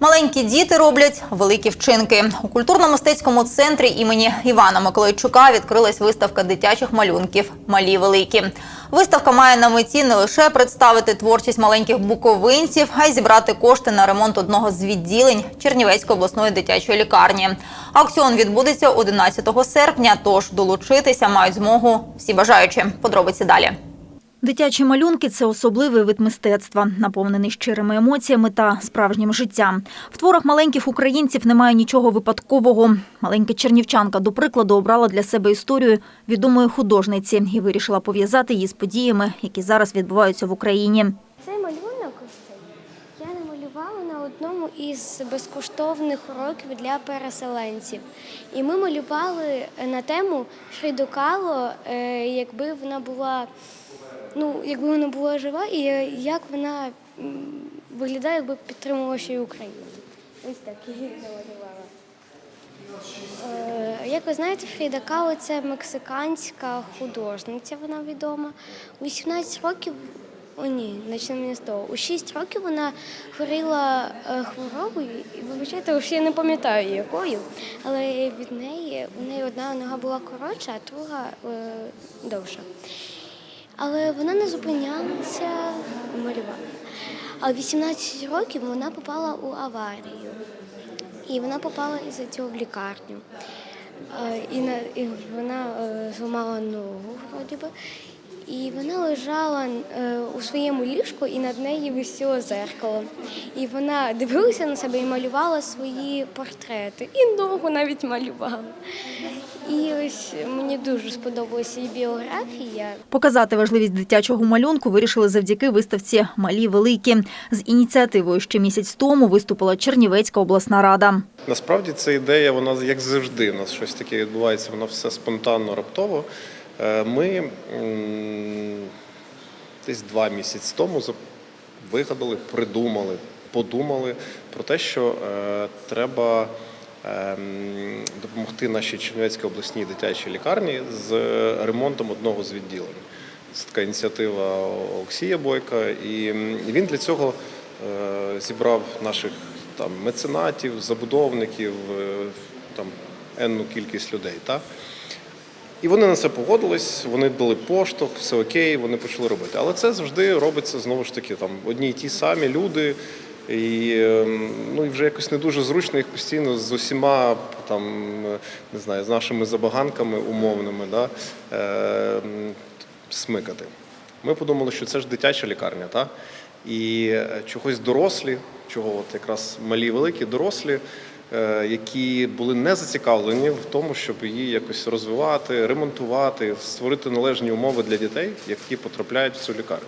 Маленькі діти роблять великі вчинки. У культурно-мистецькому центрі імені Івана Миколайчука відкрилась виставка дитячих малюнків Малі великі. Виставка має на меті не лише представити творчість маленьких буковинців, а й зібрати кошти на ремонт одного з відділень Чернівецької обласної дитячої лікарні. Аукціон відбудеться 11 серпня, тож долучитися мають змогу всі бажаючі. Подробиці далі. Дитячі малюнки це особливий вид мистецтва, наповнений щирими емоціями та справжнім життям. В творах маленьких українців немає нічого випадкового. Маленька чернівчанка, до прикладу, обрала для себе історію відомої художниці і вирішила пов'язати її з подіями, які зараз відбуваються в Україні. Цей малюнок я намалювала на одному із безкоштовних уроків для переселенців. І ми малювали на тему Шрейдокало, е, якби вона була, ну, якби вона була жива, і як вона виглядає, якби підтримувала ще й Україну. Ось так її намалювала. Е, Як ви знаєте, Фріда Кало – це мексиканська художниця, вона відома. У 18 років, о ні, не з того. У 6 років вона хворіла е, хворобою, і вибачайте, я не пам'ятаю якою, але від неї у неї одна нога була коротша, а друга е, довша. Але вона не зупинялася, малювала. А в 18 років вона попала у аварію. І вона попала із-за цього в лікарню. Е, І, вона е, зламала ногу, вроді би. І вона лежала е, у своєму ліжку, і над нею висіло зеркало. І вона дивилася на себе і малювала свої портрети. І ногу навіть малювала. І ось мені дуже сподобалася її біографія. Показати важливість дитячого малюнку вирішили завдяки виставці Малі великі. З ініціативою ще місяць тому виступила Чернівецька обласна рада. Насправді ця ідея, вона як завжди, у нас щось таке відбувається, воно все спонтанно, раптово. Е, Ми десь два місяці тому вигадали, придумали, подумали про те, що е, треба ем, допомогти нашій Чернівецькій обласній дитячій лікарні з ремонтом одного з відділень. Це така ініціатива Олексія Бойка, і він для цього е, зібрав наших там меценатів, забудовників, е, там енну кількість людей. Та? І вони на це погодились, вони дали поштовх, все окей, вони почали робити. Але це завжди робиться знову ж таки там одні й ті самі люди. І ем, ну вже якось не дуже зручно їх постійно з усіма там е, не знаю, з нашими забаганками умовними, да, е, смикати. Ми подумали, що це ж дитяча лікарня, та? і е, чогось дорослі, чого от якраз малі великі дорослі, які були не зацікавлені в тому, щоб її якось розвивати, ремонтувати, створити належні умови для дітей, які потрапляють в цю лікарню.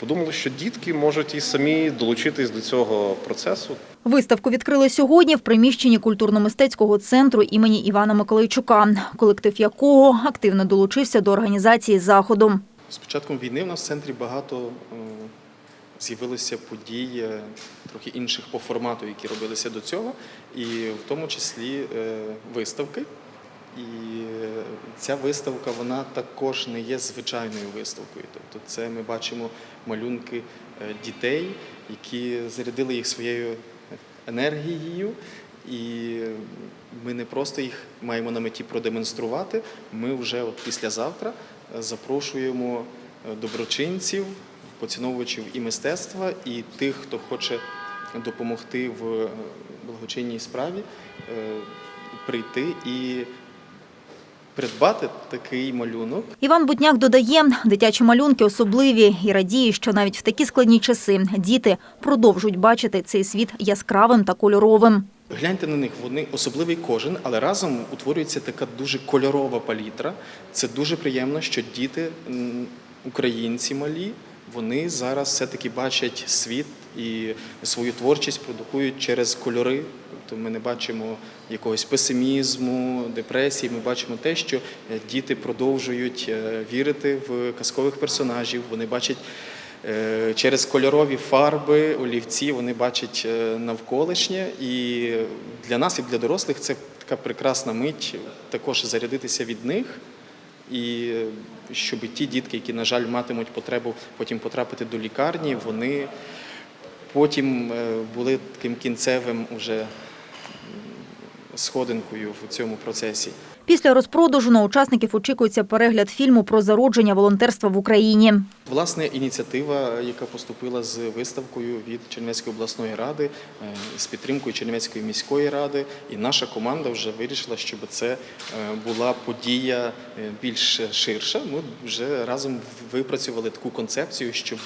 Подумали, що дітки можуть і самі долучитись до цього процесу. Виставку відкрили сьогодні в приміщенні культурно-мистецького центру імені Івана Миколайчука, колектив якого активно долучився до організації заходу. З початком війни в нас в центрі багато з'явилося подій е, трохи інших по формату, які робилися до цього, і в тому числі е, виставки. І е, ця виставка вона також не є звичайною виставкою. Тобто, це ми бачимо малюнки дітей, які зарядили їх своєю енергією. І ми не просто їх маємо на меті продемонструвати. Ми вже от післязавтра запрошуємо доброчинців, поціновувачів і мистецтва, і тих, хто хоче допомогти в е, благочинній справі, е, прийти і придбати такий малюнок. Іван Бутняк додає, дитячі малюнки особливі і радіє, що навіть в такі складні часи діти продовжують бачити цей світ яскравим та кольоровим. Гляньте на них, вони особливий кожен, але разом утворюється така дуже кольорова палітра. Це дуже приємно, що діти, українці малі, вони зараз все-таки бачать світ і свою творчість продукують через кольори. Тобто ми не бачимо якогось песимізму, депресії. Ми бачимо те, що е, діти продовжують е, вірити в казкових персонажів. Вони бачать Е, Через кольорові фарби, олівці вони бачать навколишнє, і для нас, як для дорослих, це така прекрасна мить також зарядитися від них, і е, щоб ті дітки, які, на жаль, матимуть потребу потім потрапити до лікарні, вони потім е, були таким кінцевим уже сходинкою в цьому процесі. Після розпродажу на учасників очікується перегляд фільму про зародження волонтерства в Україні. Власне, ініціатива, яка поступила з виставкою від Чернівецької обласної ради, е, з підтримкою Чернівецької міської ради, і наша команда вже вирішила, щоб це е, була подія е, більш ширша. Ми вже разом випрацювали таку концепцію, щоб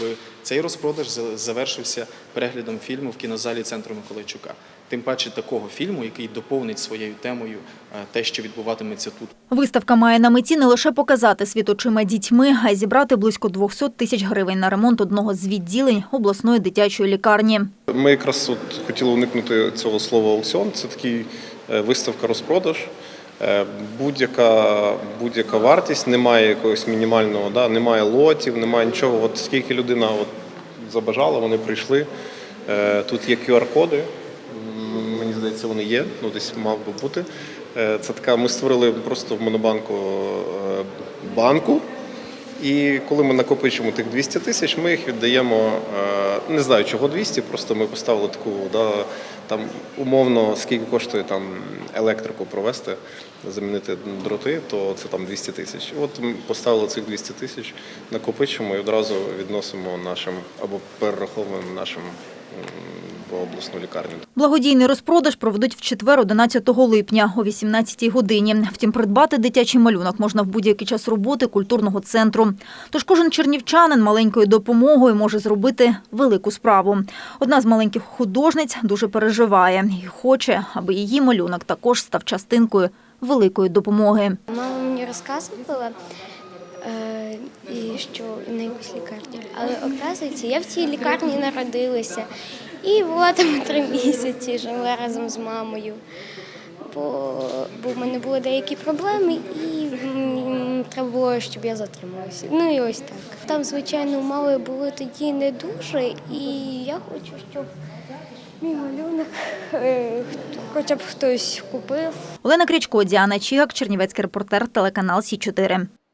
цей розпродаж завершився переглядом фільму в кінозалі центру Миколайчука. Тим паче такого фільму, який доповнить своєю темою е, те, що відбуватиметься тут Виставка має на меті не лише показати світ очима дітьми, а й зібрати близько 200 тисяч гривень на ремонт одного з відділень обласної дитячої лікарні. Ми якраз от хотіли уникнути цього слова аукціон. Це такий е, виставка-розпродаж. Е, Будь-яка, будь-яка вартість, немає якогось мінімального, да, немає лотів, немає нічого. От скільки людина от забажала, вони прийшли. Тут є QR-коди. Здається, вони є, ну десь мав би бути. Е, Це така, ми створили просто в монобанку е, банку. І коли ми накопичимо тих 200 тисяч, ми їх віддаємо. е, Не знаю, чого 200, просто ми поставили таку, да, там умовно, скільки коштує там електрику провести, замінити дроти, то це там 200 тисяч. От ми поставили цих 200 тисяч, накопичимо і одразу відносимо нашим або перераховуємо нашим в обласну лікарню. Благодійний розпродаж проведуть в четвер, 11 липня о 18 годині. Втім, придбати дитячий малюнок можна в будь-який час роботи культурного центру. Тож кожен чернівчанин маленькою допомогою може зробити велику справу. Одна з маленьких художниць дуже переживає і хоче, аби її малюнок також став частинкою великої допомоги. Мама мені розказувала, і що на якусь лікарні. Але оказується, я в цій лікарні народилася і була там три місяці, жила разом з мамою. Бо, бо в мене були деякі проблеми, і треба було, щоб я затрималася. Ну і ось так. Там, звичайно, мали були тоді не дуже, і я хочу, щоб мій малюнок е, хоча б хтось купив. Олена Крічко, Діана Чігак, Чернівецький репортер, телеканал Сі 4